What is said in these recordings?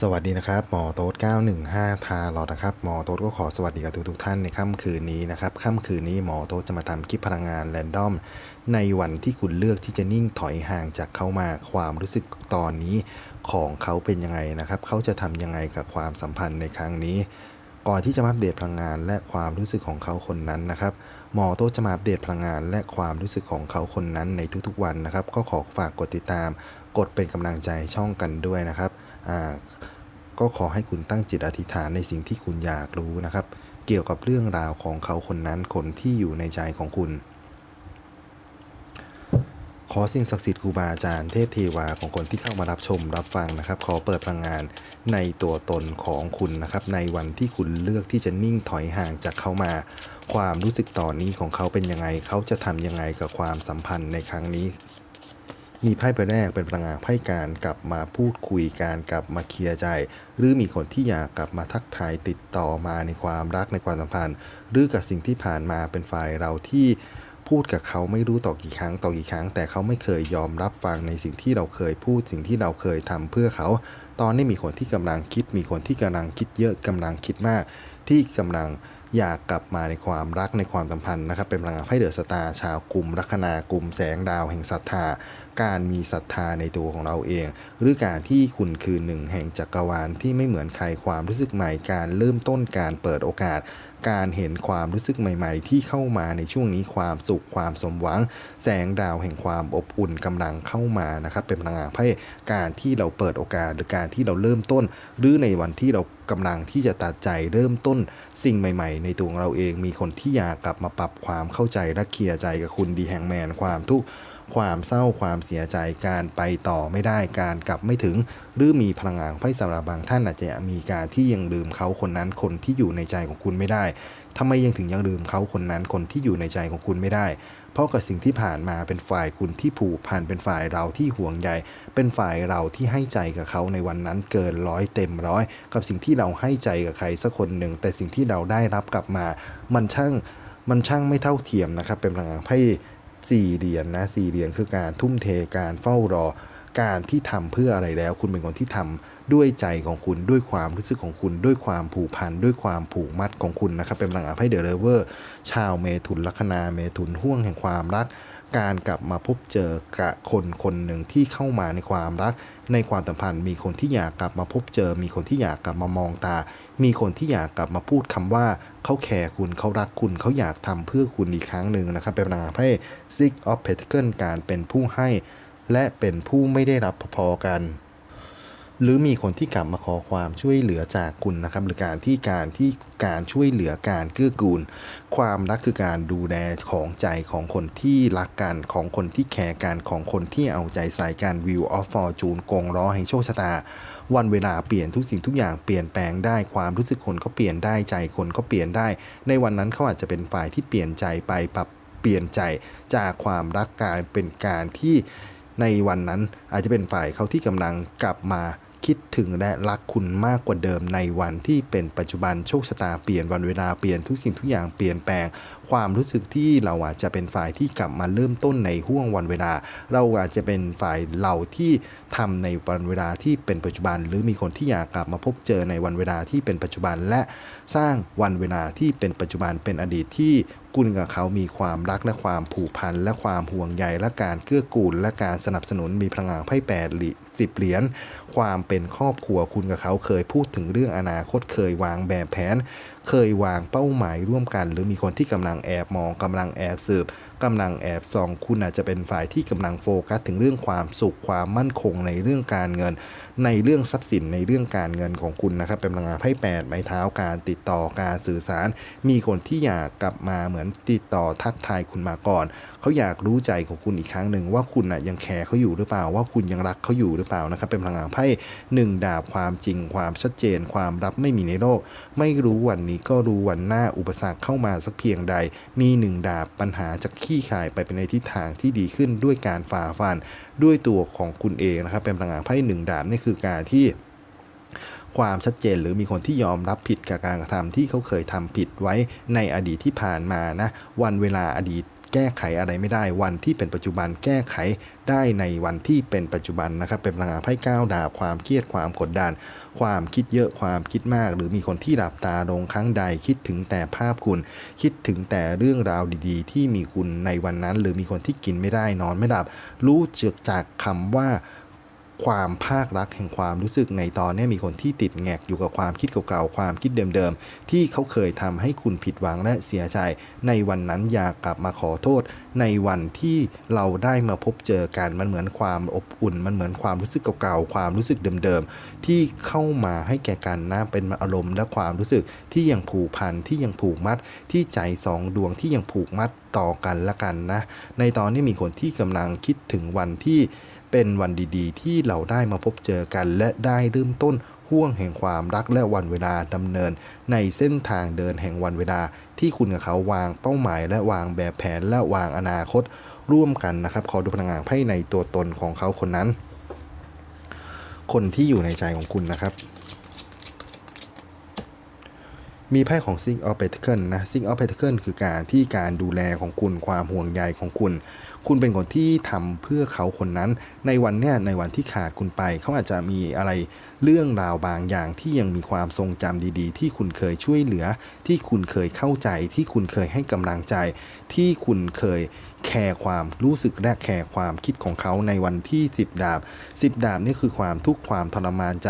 สวัสดีนะครับหมอโต๊ด915 ทาหลอดนะครับหมอโต๊ดก็ขอสวัสดีกับทุกทุกๆท่านในค่ำคืนนี้นะครับค่ำคืนนี้หมอโต๊ดจะมาทำคลิปพลังงานแรนดอม ในวันที่คุณเลือกที่จะนิ่งถอยห่างจากเขามาความรู้สึกตอนนี้ของเขาเป็นยังไงนะครับ เขาจะทำยังไงกับความสัมพันธ์ในครั้งนี้ ก่อนที่จะมาอัปเดตพลังงานและความรู้สึกของเขาคนนั้นนะครับหมอโต๊ดจะมาอัปเดตพลังงานและความรู้สึกของเขาคนนั้นในทุกๆวันนะครับ ก็ขอฝากกดติดตาม กดเป็นกำลังใจช่องกันด้วยนะครับ ก็ขอให้คุณตั้งจิตอธิษฐานในสิ่งที่คุณอยากรู้นะครับ เกี่ยวกับเรื่องราวของเขาคนนั้นคนที่อยู่ในใจของคุณ ขอสิ่งศักดิ์สิทธิ์ครูบาอาจารย์เทพเทวาของคนที่เข้ามารับชมรับฟังนะครับ ขอเปิดพลังงานในตัวตนของคุณนะครับ ในวันที่คุณเลือกที่จะนิ่งถอยห่างจากเขามา ความรู้สึกตอนนี้ของเขาเป็นยังไง เขาจะทำยังไงกับความสัมพันธ์ในครั้งนี้ มีไพ่ใบแรกเป็นพลังงานไพ่การกลับมาพูดคุยการกลับมาเคลียร์ใจ หรือมีคนที่อยากกลับมาทักทายติดต่อมาในความรักในความสัมพันธ์ หรือกับสิ่งที่ผ่านมาเป็นฝ่ายเราที่พูดกับเขาไม่รู้ต่อกี่ครั้งต่อกี่ครั้ง แต่เขาไม่เคยยอมรับฟังในสิ่งที่เราเคยพูดสิ่งที่เราเคยทำเพื่อเขา ตอนนี้มีคนที่กำลังคิด มีคนที่กำลังคิดเยอะกำลังคิดมาก ที่กำลังอยากกลับมาในความรักในความสัมพันธ์นะครับ เป็นพลังงานไพ่เดอะสตาร์ชาวกลุ่มลัคนากลุ่มแสงดาวแห่งศรัทธา การมีศรัทธาในตัวของเราเอง หรือการที่คุณคือหนึ่งแห่งจักรวาลที่ไม่เหมือนใครความรู้สึกใหม่การเริ่มต้นการเปิดโอกาส การเห็นความรู้สึกใหม่ ๆ ที่เข้ามาในช่วงนี้ความสุขความสมหวัง แสงดาวแห่งความอบอุ่นกำลังเข้ามานะครับ เป็นพลังงานไพ่การที่เราเปิดโอกาสหรือการที่เราเริ่มต้น หรือในวันที่เรากำลังที่จะตัดใจเริ่มต้นสิ่งใหม่ ๆ ในตัวเราเองมีคนที่อยากกลับมาปรับความเข้าใจและเคลียร์ใจกับคุณดีแฮงแมนความทุกข์ ความเศร้าความเสียใจการไปต่อไม่ได้การกลับไม่ถึง หรือมีพลังงานไพ่สำหรับบางท่านอาจจะมีการที่ยังลืมเขาคนนั้นคนที่อยู่ในใจของคุณไม่ได้ทำไมยังถึงยังลืมเขาคนนั้นคนที่อยู่ในใจของคุณไม่ได้ เพราะกับสิ่งที่ผ่านมาเป็นฝ่ายคุณที่ผูกพันเป็นฝ่ายเราที่ห่วงใย เป็นฝ่ายเราที่ให้ใจกับเขาในวันนั้นเกินร้อยเต็มร้อย กับสิ่งที่เราให้ใจกับใครสักคนหนึ่ง แต่สิ่งที่เราได้รับกลับมา มันช่างมันช่างไม่เท่าเทียมนะครับ เป็นพลังงานไพ่ สี่เหรียญนะสี่เหรียญคือการทุ่มเทการเฝ้ารอการที่ทำเพื่ออะไรแล้ว คุณเป็นคนที่ทำด้วยใจของคุณด้วยความรู้สึกของคุณ ด้วยความผูกพันด้วยความผูกมัดของคุณนะครับ เป็นพลังงานไพ่เดอะเรเวอร์ชาวเมถุนลัคนาเมถุนห่วงแห่งความรัก การกลับมาพบเจอกับคนคนหนึ่งที่เข้ามาในความรัก ในความสัมพันธ์มีคนที่อยากกลับมาพบเจอ มีคนที่อยากกลับมามองตา มีคนที่อยากกลับมาพูดคำว่าเขาแคร์คุณเขารักคุณเขาอยากทำเพื่อคุณอีกครั้งหนึ่งนะครับ เป็นพลังงานไพ่ Six of Pentacles การเป็นผู้ให้ และเป็นผู้ไม่ได้รับพอๆกัน หรือมีคนที่กลับมาขอความช่วยเหลือจากคุณนะครับ หรือการที่การที่การช่วยเหลือการเกื้อกูล ความรักคือการดูแลของใจของคนที่รักกันของคนที่แคร์กันของคนที่เอาใจใส่กันวิวออฟฟอร์จูนกงล้อแห่งโชคชะตา วันเวลาเปลี่ยนทุกสิ่งทุกอย่างเปลี่ยนแปลงได้ความรู้สึกคนก็เปลี่ยนได้ใจคนก็เปลี่ยนได้ ในวันนั้นเขาอาจจะเป็นฝ่ายที่เปลี่ยนใจไปปรับเปลี่ยนใจจากความรักการเป็นการที่ในวันนั้นอาจจะเป็นฝ่ายเขาที่กำลังกลับมา คิดถึงและรักคุณมากกว่าเดิมในวันที่เป็นปัจจุบันโชคชะตาเปลี่ยนวันเวลาเปลี่ยนทุกสิ่งทุกอย่างเปลี่ยนแปลง ความรู้สึกที่เราอาจจะเป็นฝ่ายที่กลับมาเริ่มต้นในห่วงวันเวลา เราอาจจะเป็นฝ่ายเราที่ทำในวันเวลาที่เป็นปัจจุบัน หรือมีคนที่อยากกลับมาพบเจอในวันเวลาที่เป็นปัจจุบันและสร้างวันเวลาที่เป็นปัจจุบันเป็นอดีตที่ คุณกับเขามีความรักและความผูกพันและความห่วงใยและการเกื้อกูลและการสนับสนุนมีพลังงานไพ่แปดหลีสิบเหรียญความเป็นครอบครัวคุณกับเขาเคยพูดถึงเรื่องอนาคตเคยวางแบบแผน เคยวางเป้าหมายร่วมกัน หรือมีคนที่กำลังแอบมองกำลังแอบสืบกำลังแอบส่องคุณอาจจะเป็นฝ่ายที่กำลังโฟกัสถึงเรื่องความสุขความมั่นคงในเรื่องการเงิน ในเรื่องทรัพย์สินในเรื่องการเงินของคุณนะครับ เป็นพลังงานไพ่แปดไม้เท้าการติดต่อการสื่อสาร มีคนที่อยากกลับมาเหมือนติดต่อทักทายคุณมาก่อน เขาอยากรู้ใจของคุณอีกครั้งหนึ่งว่าคุณน่ะยังแคร์เขาอยู่หรือเปล่า ว่าคุณยังรักเขาอยู่หรือเปล่านะครับ เป็นพลังงานไพ่หนึ่งดาบความจริง ความชัดเจน ความรับไม่มีในโลก ไม่รู้วันนี้ก็รู้วันหน้าอุปสรรคเข้ามาสักเพียงใด มีหนึ่งดาบปัญหาจะขี้ขายไปเป็นในทิศทางที่ดีขึ้นด้วยการฝ่าฟันด้วยตัวของคุณเองนะครับ เป็นพลังงานไพ่หนึ่งดาบนี่คือการที่ความชัดเจนหรือมีคนที่ยอมรับผิดกับการกระทำที่เขาเคยทำผิดไว้ในอดีตที่ผ่านมานะ วันเวลาอดีต แก้ไขอะไรไม่ได้ วันที่เป็นปัจจุบันแก้ไขได้ในวันที่เป็นปัจจุบันนะครับ เป็นพลังงานไพ่ก้าวดาบความเครียดความกดดัน ความคิดเยอะความคิดมาก หรือมีคนที่หลับตาลงครั้งใดคิดถึงแต่ภาพคุณ คิดถึงแต่เรื่องราวดีๆ ที่มีคุณในวันนั้น หรือมีคนที่กินไม่ได้นอนไม่หลับ รู้จักจากคำว่า ความภาครักแห่งความรู้สึกในตอนนี้มีคนที่ติดแงกอยู่กับความคิดเก่าๆ ความคิดเดิมๆ ที่เขาเคยทำให้คุณผิดหวังและเสียใจ ในวันนั้นอยากกลับมาขอโทษ ในวันที่เราได้มาพบเจอกันมันเหมือนความอบอุ่น มันเหมือนความรู้สึกเก่าๆ ความรู้สึกเดิมๆ ที่เข้ามาให้แก่กันนะเป็นอารมณ์และความรู้สึกที่ยังผูกพันที่ยังผูกมัด ที่ใจสองดวงที่ยังผูกมัดต่อกันละกันนะ ในตอนนี้มีคนที่กำลังคิดถึงวันที่ เป็นวันดีๆ ที่เราได้มาพบเจอกัน และได้เริ่มต้นห่วงแห่งความรักและวันเวลาดำเนิน ในเส้นทางเดินแห่งวันเวลา ที่คุณกับเขาวางเป้าหมาย และวางแบบแผนและวางอนาคต ร่วมกันนะครับขอดูพลังงานไพ่ในตัวตนของเขาคนนั้น คนที่อยู่ในใจของคุณนะครับมีไพ่ของ Six of Pentacles นะ Six of Pentacles คือการที่การดูแลของคุณความห่วงใยของคุณ คุณเป็นคนที่ทำเพื่อเขาคนนั้น ในวันเนี้ยในวันที่ขาดคุณไป เขาอาจจะมีอะไรเรื่องราวบางอย่างที่ยังมีความทรงจำดีๆ ที่คุณเคยช่วยเหลือ ที่คุณเคยเข้าใจ ที่คุณเคยให้กำลังใจ ที่คุณเคยแคร์ความรู้สึกและแคร์ความคิดของเขาในวันที่ 10 ดาบ 10 ดาบนี่คือความทุกข์ความทรมานใจ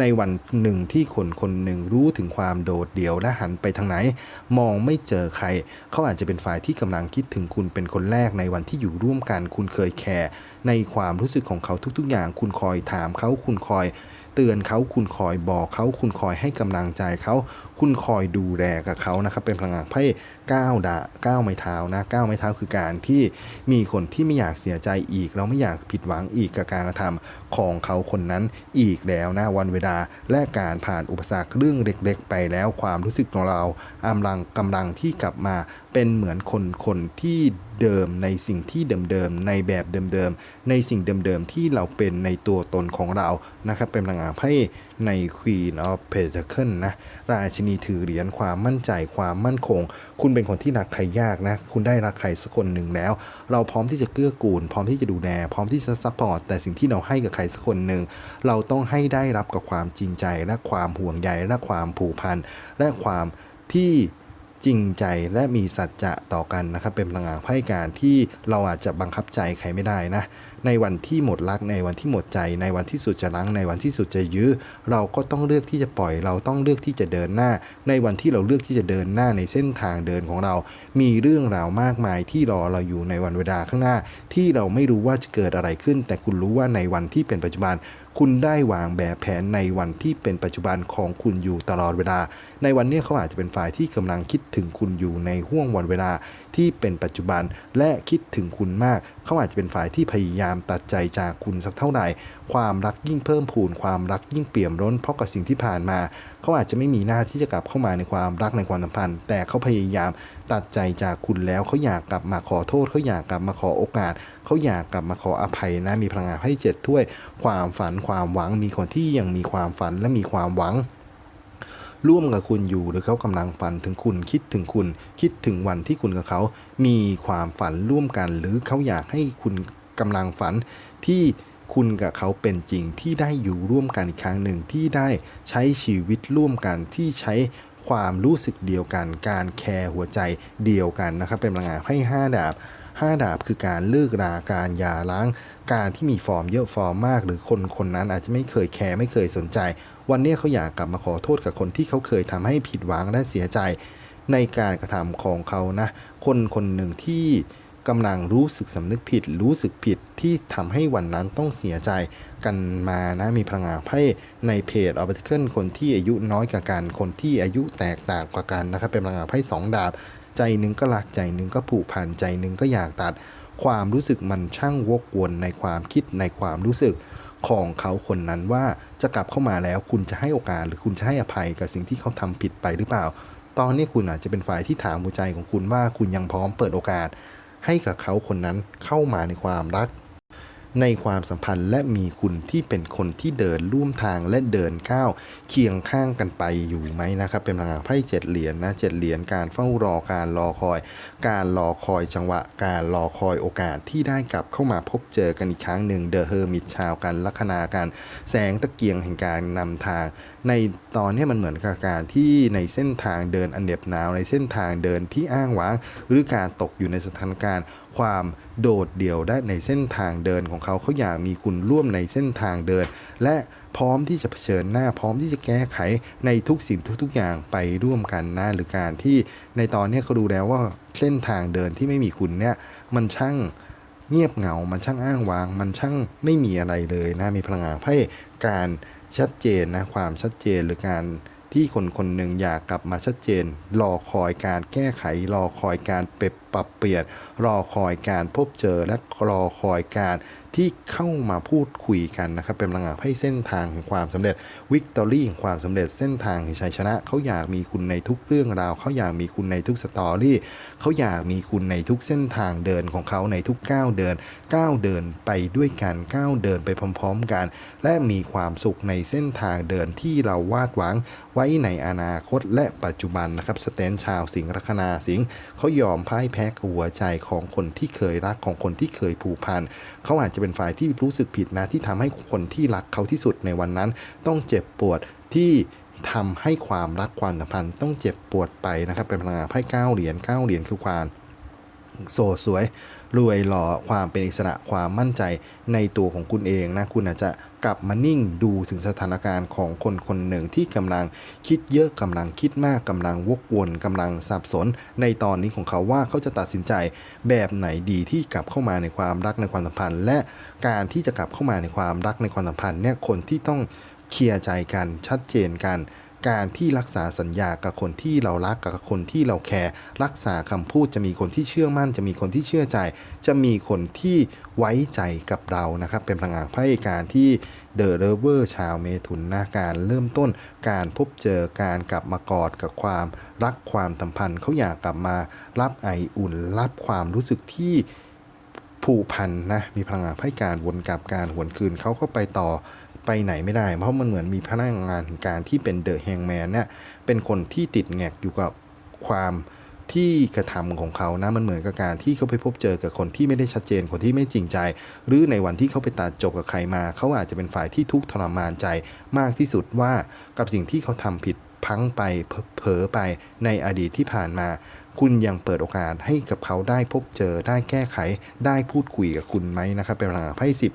ในวันหนึ่งที่คนคนหนึ่งรู้ถึงความโดดเดี่ยวและหันไปทางไหน มองไม่เจอใคร เขาอาจจะเป็นฝ่ายที่กำลังคิดถึงคุณเป็นคนแรกในวันที่อยู่ร่วมกัน คุณเคยแคร์ในความรู้สึกของเขาทุก ๆ อย่าง คุณคอยถามเขาคุณคอยเตือนเขาคุณคอยบอกเขาคุณคอยให้กำลังใจเขา คุณคอยดูแลกับเขานะครับ เป็นพลังงานไพ่ก้าวดาก้าวไม้เท้านะก้าวไม้เท้าคือการที่มีคนที่ไม่อยากเสียใจอีก เราไม่อยากผิดหวังอีกกับการกระทำของเขาคนนั้นอีกแล้วนะวันเวลาและการผ่านอุปสรรคเรื่องเล็ก ๆ ไปแล้วความรู้สึกของเราอำลังกำลังที่กลับมาเป็นเหมือนคนคนที่เดิมในสิ่งที่เดิมๆในแบบเดิมๆในสิ่งเดิมๆที่เราเป็นในตัวตนของเรานะครับเป็นพลังงานไพ่ใน Queen of Pentacles นะราชินีถือเหรียญความมั่นใจความมั่นคง คุณเป็นคนที่รักใครยากนะ คุณได้รักใครสักคนหนึ่งแล้ว เราพร้อมที่จะเกื้อกูล พร้อมที่จะดูแลพร้อมที่จะซัพพอร์ตแต่สิ่งที่เราให้กับใครสักคนหนึ่งเราต้องให้ได้รับกับความจริงใจและความห่วงใยและความผูกพันและความที่ จริงใจและมีสัจจะต่อกันนะครับ เป็นพลังงานไพ่การที่เราอาจจะบังคับใจใครไม่ได้นะ ในวันที่หมดรักในวันที่หมดใจ ในวันที่สุดจะรั้งในวันที่สุดจะยื้อ เราก็ต้องเลือกที่จะปล่อย เราต้องเลือกที่จะเดินหน้า ในวันที่เราเลือกที่จะเดินหน้าในเส้นทางเดินของเรา มีเรื่องราวมากมายที่รอเราอยู่ในวันเวลาข้างหน้า ที่เราไม่รู้ว่าจะเกิดอะไรขึ้น แต่คุณรู้ว่าในวันที่เป็นปัจจุบัน คุณได้วางแบบแผนในวันที่เป็นปัจจุบันของคุณอยู่ตลอดเวลา ในวันนี้เขาอาจจะเป็นฝ่ายที่กำลังคิดถึงคุณอยู่ในห่วงวันเวลาที่เป็นปัจจุบันและคิดถึงคุณมาก เขาอาจจะเป็นฝ่ายที่พยายามตัดใจจากคุณสักเท่าไหร่ ความรักยิ่งเพิ่มพูน ความรักยิ่งเปี่ยมล้น เพราะกับสิ่งที่ผ่านมา เขาอาจจะไม่มีหน้าที่จะกลับเข้ามาในความรักในความสัมพันธ์ แต่เขาพยายามตัดใจจากคุณแล้วเขาอยากกลับมาขอโทษเขาอยากกลับมาขอโอกาสเขาอยากกลับมาขออภัยนะมีพลังงานให้เจ็ดถ้วย ความฝันความหวังมีคนที่ยังมีความฝันและมีความหวัง ร่วมกับคุณอยู่หรือเขากำลังฝันถึงคุณคิดถึงคุณ คิดถึงวันที่คุณกับเขา มีความฝันร่วมกัน หรือเขาอยากให้คุณกำลังฝันที่คุณกับเขาเป็นจริงที่ได้อยู่ร่วมกันอีกครั้งหนึ่งที่ได้ใช้ชีวิตร่วมกันที่ใช้ความรู้สึกเดียวกัน การแคร์หัวใจเดียวกันนะครับ เป็นพลังงานให้ห้าดาบ ห้าดาบคือการเลิกราการยาร้าง การที่มีฟอร์มเยอะฟอร์มมาก หรือคนคนนั้นอาจจะไม่เคยแคร์ไม่เคยสนใจ วันนี้เขาอยากกลับมาขอโทษกับคนที่เขาเคยทำให้ผิดหวังและเสียใจ ในการกระทำของเขานะ คนคนหนึ่งที่กำลังรู้สึกสำนึกผิด รู้สึกผิดที่ทำให้วันนั้นต้องเสียใจกันมานะมีพลังงานไพ่ในเพจออ t ติเคิลคนที่อายุน้อยกว่ากันคนที่อายุแตกต่างกว่ากันนะครับเป็นพลังงานไพ่สองดาบ ใจหนึ่งก็รักใจหนึ่งก็ผูกพันใจหนึ่งก็อยากตัด ความรู้สึกมันช่างวกวนในความคิดในความรู้สึกของเขาคนนั้นว่าจะกลับเข้ามาแล้วคุณจะให้โอกาสหรือคุณจะให้อภัยกับสิ่งที่เขาทำผิดไปหรือเปล่า ตอนนี้คุณอาจจะเป็นฝ่ายที่ถามหัวใจของคุณว่าคุณยังพร้อมเปิดโอกาส ให้กับเขาคนนั้นเข้ามาในความรัก ในความสัมพันธ์และมีคุณที่เป็นคนที่เดินร่วมทางและเดินก้าวเคียงข้างกันไปอยู่ไหมนะครับ เป็นพลังงานไพ่เจ็ดเหรียญนะเจ็ดเหรียญการเฝ้ารอการรอคอย การรอคอยจังหวะ การรอคอยโอกาสที่ได้กลับเข้ามาพบเจอกันอีกครั้งหนึ่งเดอะเฮอร์มิตชาวกันลัคนาการแสงตะเกียงแห่งการนำทาง ในตอนนี้มันเหมือนกับการที่ในเส้นทางเดินอันเด็บหนาวในเส้นทางเดินที่อ้างว้าง หรือการตกอยู่ในสถานการณ์ ความโดดเดี่ยวได้ในเส้นทางเดินของเขาเขาอยากมีคุณร่วมในเส้นทางเดิน และพร้อมที่จะเผชิญหน้าพร้อมที่จะแก้ไขในทุกสิ่งทุกๆอย่างไปร่วมกันนะหรือการที่ในตอนนี้เขาดูแล้วว่าเส้นทางเดินที่ไม่มีคุณเนี่ยมันช่างเงียบเหงา มันช่างอ้างว้าง มันช่างไม่มีอะไรเลยนะ มีพลังงานไพ่การชัดเจนนะ ความชัดเจนหรือการที่คนคนหนึ่งอยากกลับมาชัดเจน รอคอยการแก้ไข รอคอยการเปรับ ปรับเปลี่ยน รอคอยการพบเจอและรอคอยการที่เข้ามาพูดคุยกันนะครับเป็นพลังงานไพ่เส้นทางแห่งความสำเร็จวิกตอรี่แห่งความสำเร็จเส้นทางแห่งชัยชนะ เขาอยากมีคุณในทุกเรื่องราว เขาอยากมีคุณในทุกสตอรี่เขาอยากมีคุณในทุกเส้นทางเดินของเขาในทุกก้าวเดินก้าวเดินไปด้วยกันก้าวเดินไปพร้อม ๆ กัน และมีความสุขในเส้นทางเดินที่เราวาดหวังไว้ในอนาคตและปัจจุบันนะครับสเตนชาวสิงห์ลัคนาสิงห์เขายอมพ่ายแพ้กหัวใจของคนที่เคยรักของคนที่เคยผูกพันเขาอาจจะเป็นฝ่ายที่รู้สึกผิดนะที่ทำให้คนที่รักเขาที่สุดในวันนั้น ต้องเจ็บปวดที่ทำให้ความรักความสัมพันธ์ต้องเจ็บปวดไปนะครับเป็นพลังงานไพ่เก้าเหรียญเก้าเหรียญคือความโสดสวย รวยหล่อความเป็นอิสระความมั่นใจในตัวของคุณเองนะคุณอาจจะกลับมานิ่งดูถึงสถานการณ์ของคนคนหนึ่งที่กำลังคิดเยอะกำลังคิดมากกำลังวกวนกำลังสับสน ในตอนนี้ของเขาว่าเขาจะตัดสินใจแบบไหนดีที่กลับเข้ามาในความรักในความสัมพันธ์ และการที่จะกลับเข้ามาในความรักในความสัมพันธ์เนี่ยคนที่ต้องเคลียร์ใจกันชัดเจนกัน การที่รักษาสัญญากับคนที่เรารักกับคนที่เราแคร์รักษาคำพูดจะมีคนที่เชื่อมั่น จะมีคนที่เชื่อใจ จะมีคนที่ไว้ใจกับเรานะครับ เป็นพลังงานไพ่การที่เดอะเรเวอร์ชาวเมถุนนะการเริ่มต้น การพบเจอการกลับมากอดกับความรักความสัมพันธ์เขาอยากกลับมารับไออุ่น รับความรู้สึกที่ผูกพันนะมีพลังงานไพ่การวนกลับการหวนคืนเขาก็ไปต่อ ไปไหนไม่ได้ เพราะมันเหมือนมีพนักงานการที่เป็นเดอะแฮงแมนเนี่ยเป็นคนที่ติดแงกอยู่กับความที่กระทำของเขานะมันเหมือนกับการที่เขาไปพบเจอกับคนที่ไม่ได้ชัดเจนคนที่ไม่จริงใจ หรือในวันที่เขาไปตัดจบกับใครมา เขาอาจจะเป็นฝ่ายที่ทุกข์ทรมานใจมากที่สุดว่ากับสิ่งที่เขาทำผิดพังไปเผลอไปในอดีตที่ผ่านมา คุณยังเปิดโอกาสให้กับเขาได้พบเจอได้แก้ไข ได้พูดคุยกับคุณไหมนะครับเป็นพลังงาไพ่สิบ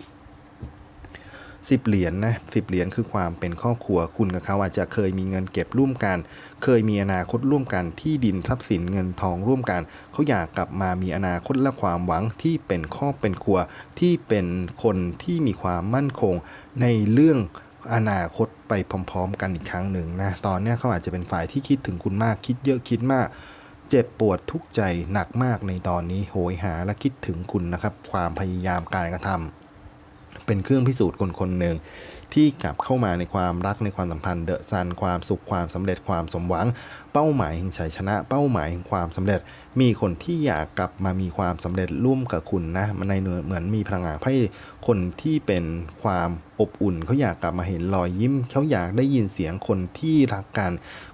สิบเหรียญนะสิบเหรียญคือความเป็นครอบครัวคุณกับเขาอาจจะเคยมีเงินเก็บร่วมกัน เคยมีอนาคตร่วมกันที่ดินทรัพย์สินเงินทองร่วมกัน เขาอยากกลับมามีอนาคตและความหวังที่เป็นครอบเป็นครัว ที่เป็นคนที่มีความมั่นคงในเรื่องอนาคตไปพร้อม ๆ กันอีกครั้งหนึ่งนะตอนนี้เขาอาจจะเป็นฝ่ายที่คิดถึงคุณมากคิดเยอะคิดมากเจ็บปวดทุกข์ใจหนักมากในตอนนี้โหยหาและคิดถึงคุณนะครับ ความพยายามการกระทำ เป็นเครื่องพิสูจน์คนคนหนึ่งที่กลับเข้ามาในความรักในความสัมพันธ์เดอะซันความสุขความสำเร็จความสมหวังเป้าหมายแห่งชัยชนะ เป้าหมายแห่งความสำเร็จ มีคนที่อยากกลับมามีความสำเร็จร่วมกับคุณนะมันในเหมือนมีพลังงานให้คนที่เป็นความอบอุ่นเขาอยากกลับมาเห็นรอยยิ้มเขาอยากได้ยินเสียงคนที่รักกัน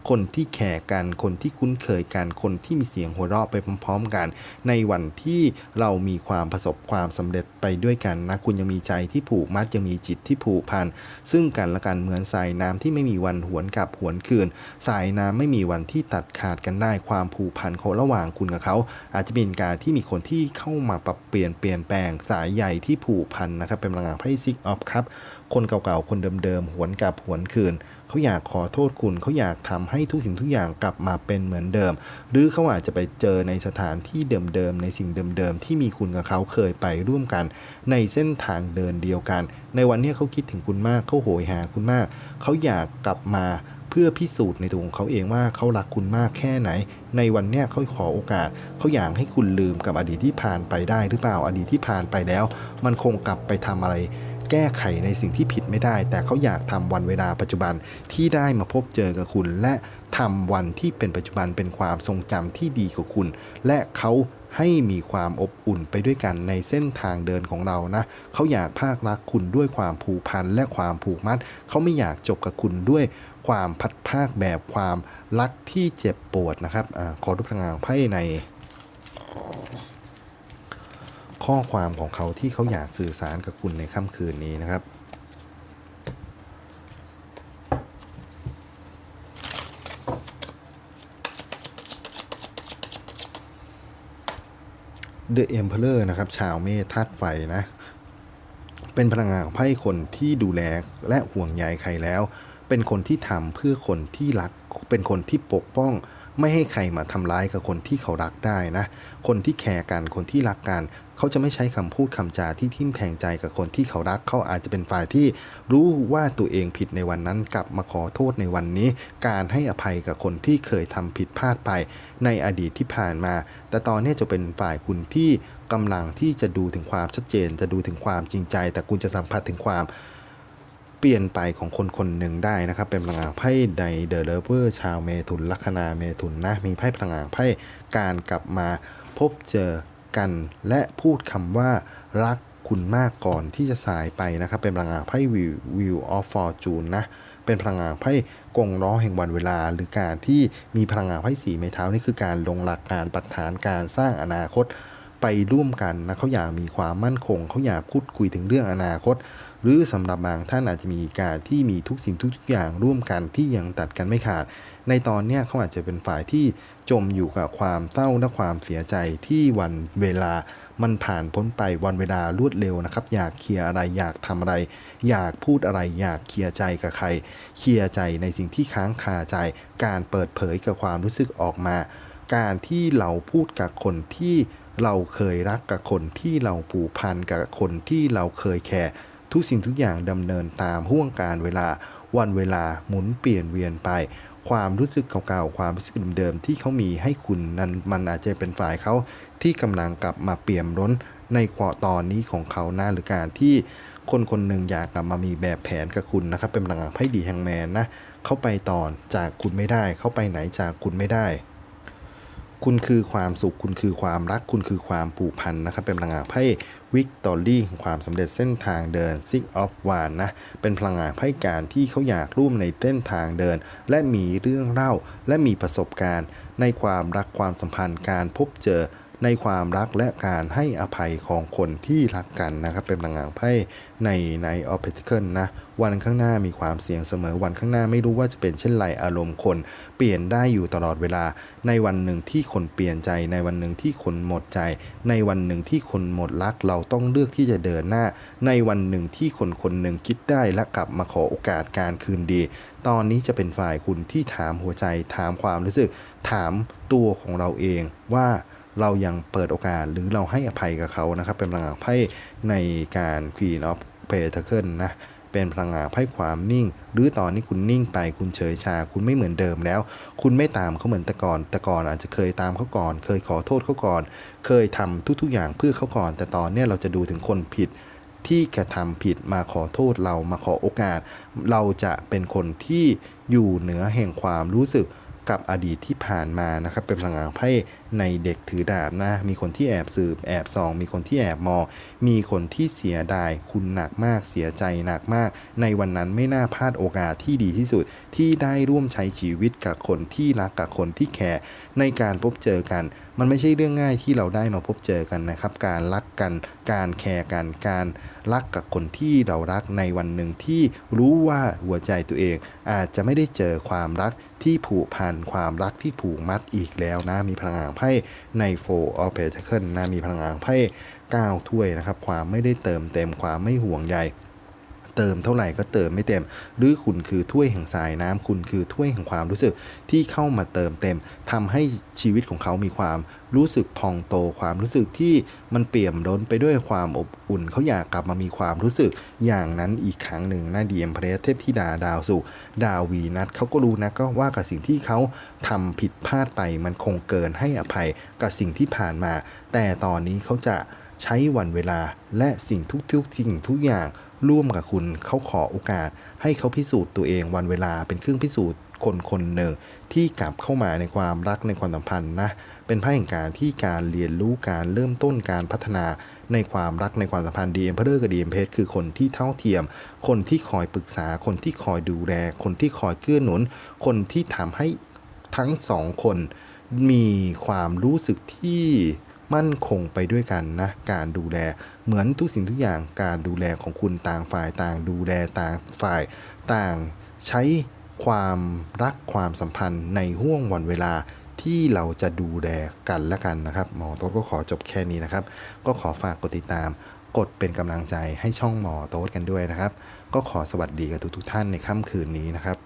คนที่แคร์กัน คนที่คุ้นเคยกัน คนที่มีเสียงหัวเราะไปพร้อม ๆ กัน ในวันที่เรามีความประสบความสำเร็จไปด้วยกันนะคุณยังมีใจที่ผูกมัดยังมีจิตที่ผูกพันซึ่งกันและกันเหมือนสายน้ำที่ไม่มีวันหวนกลับหวนคืน สายน้ำไม่มีวันที่ตัดขาดกันได้ความผูกพันของระหว่างคุณกับเขา อาจจะเป็นการที่มีคนที่เข้ามาปรับเปลี่ยนเปลี่ยนแปลงสายใหญ่ที่ผูกพันนะครับ เป็นพลังงานไพ่ซิกออฟครับ คนเก่าๆ คนเดิมๆ หวนกลับหวนคืน เขาอยากขอโทษคุณ เขาอยากทำให้ทุกสิ่งทุกอย่างกลับมาเป็นเหมือนเดิม หรือเขาอาจจะไปเจอในสถานที่เดิมๆ ในสิ่งเดิมๆ ที่มีคุณกับเขาเคยไปร่วมกัน ในเส้นทางเดินเดียวกัน ในวันนี้เขาคิดถึงคุณมาก เขาโหยหาคุณมาก เขาอยากกลับมา พื่อพิสูจน์ในตัวของเขาเองว่าเขารักคุณมากแค่ไหน ในวันเนี้ยเขาขอโอกาส เขาอยากให้คุณลืมกับอดีตที่ผ่านไปได้หรือเปล่าอดีตที่ผ่านไปแล้ว มันคงกลับไปทำอะไร แก้ไขในสิ่งที่ผิดไม่ได้ แต่เขาอยากทำวันเวลาปัจจุบันที่ได้มาพบเจอกับคุณ และทำวันที่เป็นปัจจุบันเป็นความทรงจำที่ดีของคุณ และเขาให้มีความอบอุ่นไปด้วยกันในเส้นทางเดินของเรานะ เขาอยากภาครักคุณด้วยความผูกพันและความผูกมัด เขาไม่อยากจบกับคุณด้วย ความพัดภาคแบบความรักที่เจ็บปวดนะครับอขอรูปพลังงานไพ่ใน ข้อความของเขาที่เขาอยากสื่อสารกับคุณในค่ำคืนนี้นะครับ The Emperor นะครับ ชาวเมธาตุไฟนะ เป็นพลังงานของไพ่คนที่ดูแลและห่วงใยใครแล้ว เป็นคนที่ทำเพื่อคนที่รัก เป็นคนที่ปกป้อง ไม่ให้ใครมาทำร้ายกับคนที่เขารักได้นะ คนที่แคร์กัน คนที่รักกัน เขาจะไม่ใช้คำพูดคำจาที่ทิ่มแทงใจกับคนที่เขารัก เขาอาจจะเป็นฝ่ายที่รู้ว่าตัวเองผิดในวันนั้น กลับมาขอโทษในวันนี้ การให้อภัยกับคนที่เคยทำผิดพลาดไป ในอดีตที่ผ่านมา แต่ตอนนี้จะเป็นฝ่ายคุณที่กำลังที่จะดูถึงความชัดเจน จะดูถึงความจริงใจ แต่คุณจะสัมผัสถึงความ ปลี่ยนไปของคนคนหนึ่งได้นะครับ เป็นพลังงานไพ่ในเดอะเลเวอร์ชาวเมถุนลัคนาเมถุนนะมีไพ่พลังงานไพ่การกลับมาพบเจอกัน และพูดคำว่ารักคุณมากก่อนที่จะสายไปนะครับ เป็นพลังงานไพ่วิววิวออฟฟอร์จูนนะเป็นพลังงานไพ่กงล้อแห่งวันเวลา หรือการที่มีพลังงานไพ่สีไม้เท้านี่คือการลงหลักการปักฐานการสร้างอนาคตไปร่วมกันนะเขาอยากมีความมั่นคง เขาอยากพูดคุยถึงเรื่องอนาคต หรือสำหรับบางท่านอาจจะมีการที่มีทุกสิ่งทุกอย่างร่วมกันที่ยังตัดกันไม่ขาด ในตอนเนี้ยเขาอาจจะเป็นฝ่ายที่จมอยู่กับความเศร้าและความเสียใจที่วันเวลามันผ่านพ้นไปวันเวลารวดเร็วนะครับ อยากเคลียร์อะไรอยากทำอะไร อยากพูดอะไร อยากเคลียร์ใจกับใคร เคลียร์ใจในสิ่งที่ค้างคาใจ การเปิดเผยกับความรู้สึกออกมา การที่เราพูดกับคนที่เราเคยรักกับคนที่เราผูกพันกับคนที่เราเคยแคร์ ทุกสิ่งทุกอย่างดำเนินตามห่วงการเวลาวันเวลาหมุนเปลี่ยนเวียนไป ความรู้สึกเก่าๆความรู้สึกเดิมๆที่เขามีให้คุณนั้นมันอาจจะเป็นฝ่ายเขาที่กำลังกลับมาเปี่ยมล้นในควอตอนนี้ของเขานะหรือการที่คนคนหนึ่งอยากกลับมามีแบบแผนกับคุณนะครับเป็นพลังงานไพ่ดีแฮงแมนนะเขาไปต่อจากคุณไม่ได้ เขาไปไหนจากคุณไม่ได้ คุณคือความสุข คุณคือความรัก คุณคือความผูกพันนะครับ เป็นพลังงานไพ่วิกตอรี่ของความสำเร็จเส้นทางเดินซิกออฟวานนะ เป็นพลังงานไพ่การที่เขาอยากร่วมในเส้นทางเดิน และมีเรื่องเล่า และมีประสบการณ์ ในความรักความสัมพันธ์การพบเจอ ในความรักและการให้อภัยของคนที่รักกันนะครับ เป็นพลังงานไพ่ในในออ p เ t เ c l e นะ วันข้างหน้ามีความเสี่ยงเสมอ วันข้างหน้าไม่รู้ว่าจะเป็นเช่นไรอารมณ์คน เปลี่ยนได้อยู่ตลอดเวลา ในวันหนึ่งที่คนเปลี่ยนใจ ในวันหนึ่งที่คนหมดใจ ในวันหนึ่งที่คนหมดรัก เราต้องเลือกที่จะเดินหน้า ในวันหนึ่งที่คนคนหนึ่งคิดได้และกลับมาขอโอกาสการคืนดี ตอนนี้จะเป็นฝ่ายคุณที่ถามหัวใจ ถามความรู้สึก ถามตัวของเราเองว่า เรายังเปิดโอกาสหรือเราให้อภัยกับเขานะครับ เป็นพลังงานไพ่ในการ Queen of Pentacles นะเป็นพลังงานไพ่ความนิ่ง หรือตอนนี้คุณนิ่งไปคุณเฉยชา คุณไม่เหมือนเดิมแล้ว คุณไม่ตามเขาเหมือนแต่ก่อนแต่ก่อนอาจจะเคยตามเขาก่อน เคยขอโทษเขาก่อน เคยทำทุกๆอย่างเพื่อเขาก่อน แต่ตอนนี้เราจะดูถึงคนผิดที่กระทำผิดมาขอโทษเรามาขอโอกาส เราจะเป็นคนที่อยู่เหนือแห่งความรู้สึกกับอดีตที่ผ่านมานะครับ เป็นพลังงานไพ่ในเด็กถือดาบนะ มีคนที่แอบสืบแอบส่อง มีคนที่แอบมอง มีคนที่เสียดาย คุณหนักมาก เสียใจหนักมาก ในวันนั้นไม่น่าพลาดโอกาสที่ดีที่สุด ที่ได้ร่วมใช้ชีวิตกับคนที่รักกับคนที่แคร์ในการพบเจอกัน มันไม่ใช่เรื่องง่ายที่เราได้มาพบเจอกันนะครับ การรักกัน การแคร์กัน การรักกับคนที่เรารักในวันหนึ่งที่รู้ว่าหัวใจตัวเอง อาจจะไม่ได้เจอความรักที่ผูกพัน ความรักที่ผูกมัดอีกแล้วนะ มีพลังงานไพ่ในโฟออเพเทเคิลนะมีพลังงานไพ่9ถ้วยนะครับความไม่ได้เติมเต็มความไม่ห่วงใย เติมเท่าไหร่ก็เติมไม่เต็ม หรือคุณคือถ้วยแห่งสายน้ำคุณคือถ้วยแห่งความรู้สึกที่เข้ามาเติมเต็มทำให้ชีวิตของเขามีความรู้สึกพองโตความรู้สึกที่มันเปี่ยมล้นไปด้วยความอบอุ่นเขาอยากกลับมามีความรู้สึกอย่างนั้นอีกครั้งหนึ่งนะดีเอ็มเพรสเทพธิดาดาวสุดาววีนัทเขาก็รู้นะก็ว่ากับสิ่งที่เขาทำผิดพลาดไปมันคงเกินให้อภัยกับสิ่งที่ผ่านมา แต่ตอนนี้เขาจะใช้วันเวลาและสิ่งทุกๆสิ่งทุกอย่างร่วมกับคุณ เขาขอโอกาส ให้เขาพิสูจน์ตัวเองวันเวลาเป็นเครื่องพิสูจน์คนคนหนึ่งที่กลับเข้ามาในความรักในความสัมพันธ์นะเป็นไพ่แห่งการที่การเรียนรู้การเริ่มต้นการพัฒนาในความรักในความสัมพันธ์ดีเอ็มเพอร์กับดีเอ็มเพสคือคนที่เท่าเทียม คนที่คอยปรึกษา คนที่คอยดูแล คนที่คอยเกื้อหนุน คนที่ทำให้ทั้งสองคนมีความรู้สึกที่ มั่นคงไปด้วยกันนะ การดูแลเหมือนทุกสิ่งทุกอย่างการดูแลของคุณต่างฝ่ายต่างดูแลต่างฝ่ายต่างใช้ความรักความสัมพันธ์ในห่วงวันเวลาที่เราจะดูแลกันและกันนะครับ หมอโต๊ดก็ขอจบแค่นี้นะครับ ก็ขอฝากกดติดตาม กดเป็นกำลังใจให้ช่องหมอโต๊ดกันด้วยนะครับ ก็ขอสวัสดีกับทุกๆท่านในค่ำคืนนี้นะครับ